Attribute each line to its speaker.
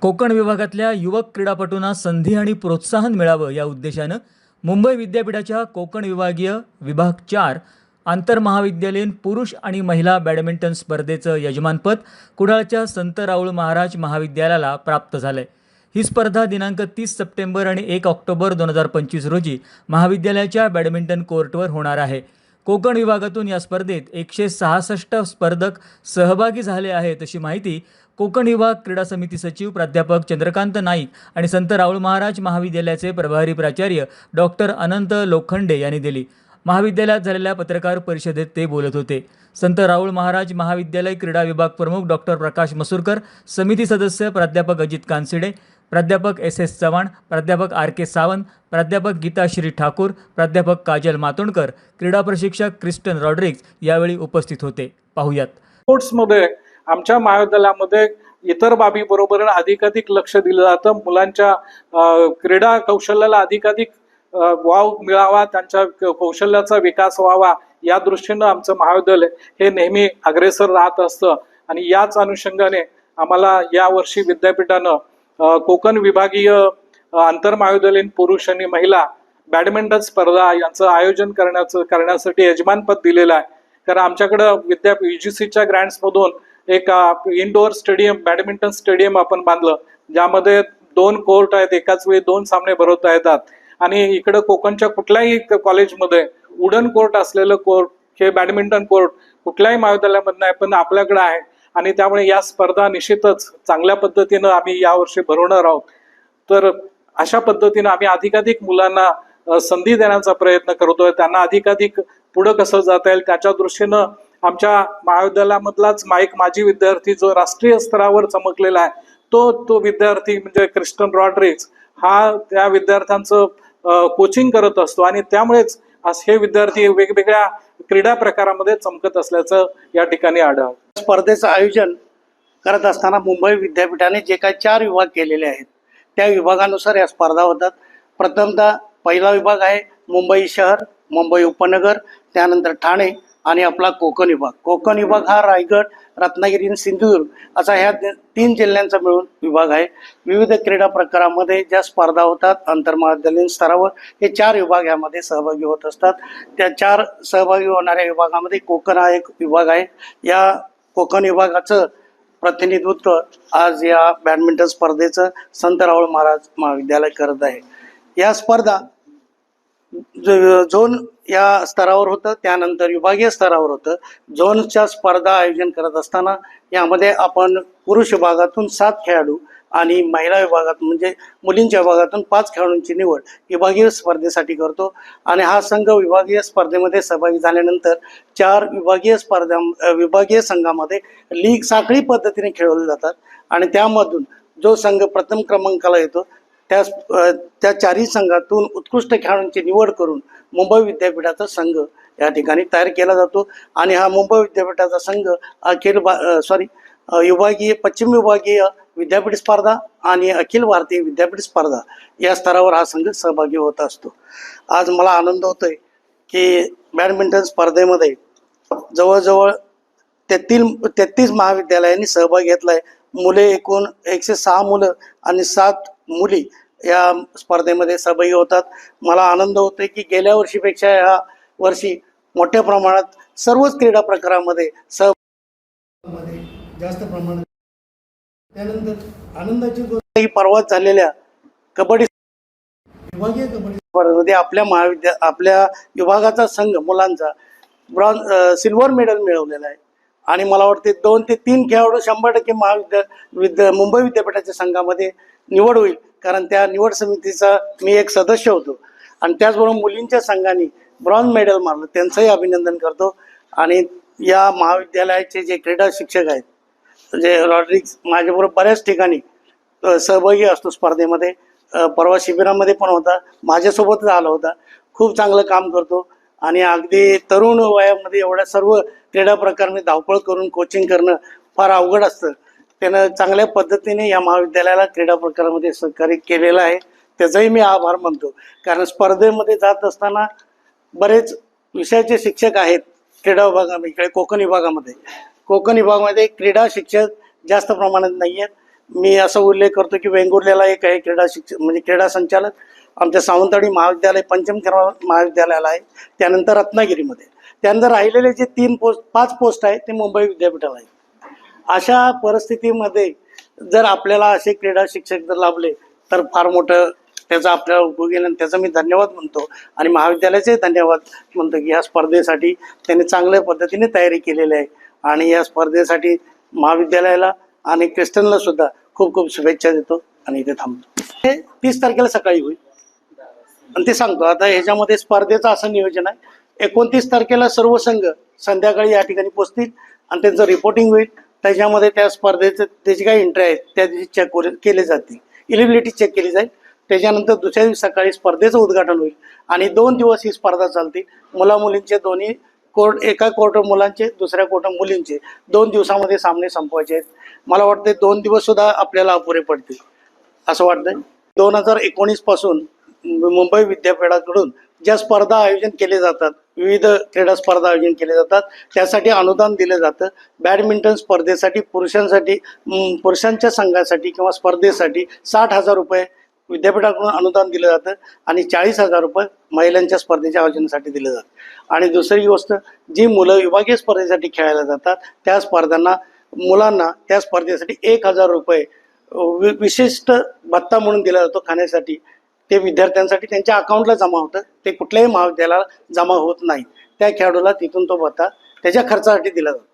Speaker 1: कोकण विभागातल्या युवक क्रीडापटूंना संधी आणि प्रोत्साहन मिळावं या उद्देशानं मुंबई विद्यापीठाच्या कोकण विभागीय विभाग चार आंतरमहाविद्यालयीन पुरुष आणि महिला बॅडमिंटन स्पर्धेचं यजमानपद कुडाळच्या संत राऊळ महाराज महाविद्यालयाला प्राप्त झालंय. ही स्पर्धा दिनांक तीस सप्टेंबर आणि एक ऑक्टोबर दोन हजार पंचवीस रोजी महाविद्यालयाच्या बॅडमिंटन कोर्टवर होणार आहे. कोकण विभागातून या स्पर्धेत एकशे सहासष्ट स्पर्धक सहभागी झाले आहेत अशी माहिती कोकण विभाग क्रीडा समिती सचिव प्राध्यापक चंद्रकांत नाईक आणि संत राहुल महाराज महाविद्यालयाचे प्रभारी प्राचार्य डॉक्टर अनंत लोखंडे यांनी दिली. महाविद्यालयात झालेल्या पत्रकार परिषदेत ते बोलत होते. संत राहुल महाराज महाविद्यालय क्रीडा विभाग प्रमुख डॉक्टर प्रकाश मसूरकर समिती सदस्य प्राध्यापक अजित कानसिडे प्राध्यापक एस एस चव्हाण प्राध्यापक आर के सावंत प्राध्यापक गीता श्री ठाकूर प्राध्यापक काजल मातोंडकर क्रीडा प्रशिक्षक क्रिस्टन रॉड्रिक्स यावेळी उपस्थित होते. पाहुयात.
Speaker 2: स्पोर्ट्समध्ये आमच्या महाविद्यालयामध्ये इतर बाबीबरोबर अधिकाधिक लक्ष दिलं जातं. मुलांच्या क्रीडा कौशल्याला अधिकाधिक वाव मिळावा त्यांच्या कौशल्याचा विकास व्हावा या दृष्टीनं आमचं महाविद्यालय हे नेहमी अग्रेसर राहत असतं. आणि याच अनुषंगाने आम्हाला यावर्षी विद्यापीठानं कोकण विभागीय आंतर महाविद्यालयीन पुरुष आणि महिला बॅडमिंटन स्पर्धा यांचं आयोजन करण्याचं करण्यासाठी यजमानपद दिलेलं आहे. कारण आमच्याकडं विद्या सीच्या ग्रँड्समधून एक इनडोअर स्टेडियम बॅडमिंटन स्टेडियम आपण बांधलं ज्यामध्ये दोन कोर्ट आहेत एकाच वेळी दोन सामने भरवता येतात. आणि इकडं कोकणच्या कुठल्याही कॉलेजमध्ये वुडन कोर्ट असलेलं कोर्ट हे बॅडमिंटन कोर्ट कुठल्याही महाविद्यालयामध्ये नाही पण आपल्याकडे आहे. आणि त्यामुळे या स्पर्धा निश्चितच चांगल्या पद्धतीनं आम्ही यावर्षी भरवणार आहोत. तर अशा पद्धतीनं आम्ही अधिकाधिक मुलांना संधी देण्याचा प्रयत्न करतोय. त्यांना अधिकाधिक पुढं कसं जाता येईल त्याच्या दृष्टीनं आमच्या महाविद्यालयामधलाच माईक माजी विद्यार्थी जो राष्ट्रीय स्तरावर चमकलेला आहे तो तो विद्यार्थी म्हणजे क्रिस्टन रॉड्रिक्स हा त्या विद्यार्थ्यांचं कोचिंग करत असतो आणि त्यामुळेच हे विद्यार्थी वेगवेगळ्या क्रीडा प्रकारामध्ये चमकत असल्याचं या ठिकाणी आढळ
Speaker 3: स्पर्धेचं आयोजन करत असताना मुंबई विद्यापीठाने जे काही चार विभाग केलेले आहेत त्या विभागानुसार या स्पर्धा होतात. प्रथमतः पहिला विभाग आहे मुंबई शहर मुंबई उपनगर त्यानंतर ठाणे आणि आपला कोकण विभाग. कोकण विभाग हा रायगड रत्नागिरी आणि सिंधुदुर्ग असा ह्या तीन जिल्ह्यांचा मिळून विभाग आहे. विविध क्रीडा प्रकारामध्ये ज्या स्पर्धा होतात आंतरमहाविद्यालयीन स्तरावर हे चार विभाग यामध्ये सहभागी होत असतात. त्या चार सहभागी होणाऱ्या विभागामध्ये कोकण हा एक विभाग आहे. या कोकण विभागाचं प्रतिनिधित्व आज या बॅडमिंटन स्पर्धेचं संत राऊळ महाराज महाविद्यालय करत आहे. या स्पर्धा झोन या स्तरावर होतं त्यानंतर विभागीय स्तरावर होतं. झोनच्या स्पर्धा आयोजन करत असताना यामध्ये आपण पुरुष विभागातून सात खेळाडू आणि महिला विभागात म्हणजे मुलींच्या विभागातून पाच खेळाडूंची निवड विभागीय स्पर्धेसाठी करतो. आणि हा संघ विभागीय स्पर्धेमध्ये सहभागी झाल्यानंतर चार विभागीय स्पर्धा विभागीय संघामध्ये लीग साखळी पद्धतीने खेळवले जातात. आणि त्यामधून जो संघ प्रथम क्रमांकाला येतो त्या त्या चारही संघातून उत्कृष्ट खेळाडूंची निवड करून मुंबई विद्यापीठाचा संघ या ठिकाणी तयार केला जातो. आणि हा मुंबई विद्यापीठाचा संघ अखिल सॉरी विभागीय पश्चिम विभागीय विद्यापीठ स्पर्धा आणि अखिल भारतीय विद्यापीठ स्पर्धा या स्तरावर हा संघ सहभागी होत असतो. आज मला आनंद होतोय की बॅडमिंटन स्पर्धेमध्ये जवळजवळ तेहतील तेहतीस महाविद्यालयांनी सहभाग आहे मुले एकूण एकशे सहा मुलं आणि सात मुली या स्पर्धेमध्ये सहभागी होतात. मला आनंद होतोय की गेल्या वर्षीपेक्षा या वर्षी मोठ्या प्रमाणात सर्वच क्रीडा प्रकारामध्ये सहमध्ये जास्त प्रमाणात त्यानंतर आनंदाची गोष्ट ही परवाच झालेल्या कबड्डी विभागीय कबड्डी स्पर्धेमध्ये आपल्या महाविद्या आपल्या विभागाचा संघ मुलांचा ब्रॉन्झ सिल्वर मेडल मिळवलेला आहे. आणि मला वाटते दोन ते तीन खेळाडू शंभर टक्के महाविद्या विद्या मुंबई विद्यापीठाच्या संघामध्ये निवड होईल. कारण त्या निवड समितीचा मी एक सदस्य होतो. आणि त्याचबरोबर मुलींच्या संघाने ब्रॉन्झ मेडल मारलं. त्यांचंही अभिनंदन करतो. आणि या महाविद्यालयाचे जे क्रीडा शिक्षक आहेत जे रॉड्रिक्स माझ्याबरोबर बऱ्याच ठिकाणी सहभागी असतो स्पर्धेमध्ये. परवा शिबिरामध्ये पण होता. माझ्यासोबतच आला होता. खूप चांगलं काम करतो. आणि अगदी तरुण वयामध्ये एवढ्या सर्व क्रीडा प्रकारने धावपळ करून कोचिंग करणं फार अवघड असतं. त्यानं चांगल्या पद्धतीने या महाविद्यालयाला क्रीडा प्रकारामध्ये सहकार्य केलेलं आहे. त्याचाही मी आभार मानतो. कारण स्पर्धेमध्ये जात असताना बरेच विषयाचे शिक्षक आहेत क्रीडा विभागामध्ये इकडे कोकण विभागामध्ये. कोकण विभागामध्ये क्रीडा शिक्षक जास्त प्रमाणात नाही आहेत मी असा उल्लेख करतो की वेंगुर्ल्याला एक आहे क्रीडा शिक्षक म्हणजे क्रीडा संचालक. आमच्या सावंतवाडी महाविद्यालय पंचम महाविद्यालयाला आहे. त्यानंतर रत्नागिरीमध्ये. त्यानंतर राहिलेले जे तीन पोस्ट पाच पोस्ट आहेत ते मुंबई विद्यापीठाला आहेत. अशा परिस्थितीमध्ये जर आपल्याला असे क्रीडा शिक्षक जर लाभले तर फार मोठं त्याचा आपल्याला उपयोग येईल आणि त्याचा मी धन्यवाद म्हणतो. आणि महाविद्यालयाचे धन्यवाद म्हणतो की या स्पर्धेसाठी त्यांनी चांगल्या पद्धतीने तयारी केलेली आहे. आणि या स्पर्धेसाठी महाविद्यालयाला आणि क्रिस्टनला सुद्धा खूप खूप शुभेच्छा देतो आणि इथे थांबतो. हे तीस तारखेला सकाळी होईल. आणि ते सांगतो आता ह्याच्यामध्ये स्पर्धेचं असं नियोजन आहे. एकोणतीस तारखेला सर्व संघ संध्याकाळी या ठिकाणी पोचतील आणि त्यांचं रिपोर्टिंग होईल. त्याच्यामध्ये त्या स्पर्धेचे त्याची काही एंट्री आहेत त्या दिवशी चेक केले जातील इलिबिलिटी चेक केली जाईल. त्याच्यानंतर दुसऱ्या दिवशी सकाळी स्पर्धेचं उद्घाटन होईल. आणि दोन दिवस ही स्पर्धा चालतील मुला मुलींचे दोन्ही कोर्ट एका कोर्ट मुलांचे दुसऱ्या कोर्ट मुलींचे. दोन दिवसामध्ये सामने संपवायचे आहेत. मला वाटते दोन दिवस सुद्धा आपल्याला अपुरे पडतील. असं वाटतंय. दोन हजार एकोणीसपासून मुंबई विद्यापीठाकडून ज्या स्पर्धा आयोजन केले जातात विविध क्रीडा स्पर्धा आयोजन केले जातात त्यासाठी अनुदान दिलं जातं. बॅडमिंटन स्पर्धेसाठी पुरुषांसाठी पुरुषांच्या संघासाठी किंवा स्पर्धेसाठी साठ हजार रुपये विद्यापीठाकडून अनुदान दिलं जातं आणि चाळीस हजार रुपये महिलांच्या स्पर्धेच्या आयोजनासाठी दिलं जातं. आणि दुसरी गोष्ट जी मुलं विभागीय स्पर्धेसाठी खेळायला जातात त्या स्पर्धांना मुलांना त्या स्पर्धेसाठी एक हजार रुपये वि- विशिष्ट भत्ता म्हणून दिला जातो खाण्यासाठी. ते विद्यार्थ्यांसाठी त्यांच्या अकाउंटला जमा होतं. ते कुठल्याही महाविद्यालयाला जमा होत नाही. त्या खेळाडूला तिथून तो भत्ता त्याच्या खर्चासाठी दिला जातो.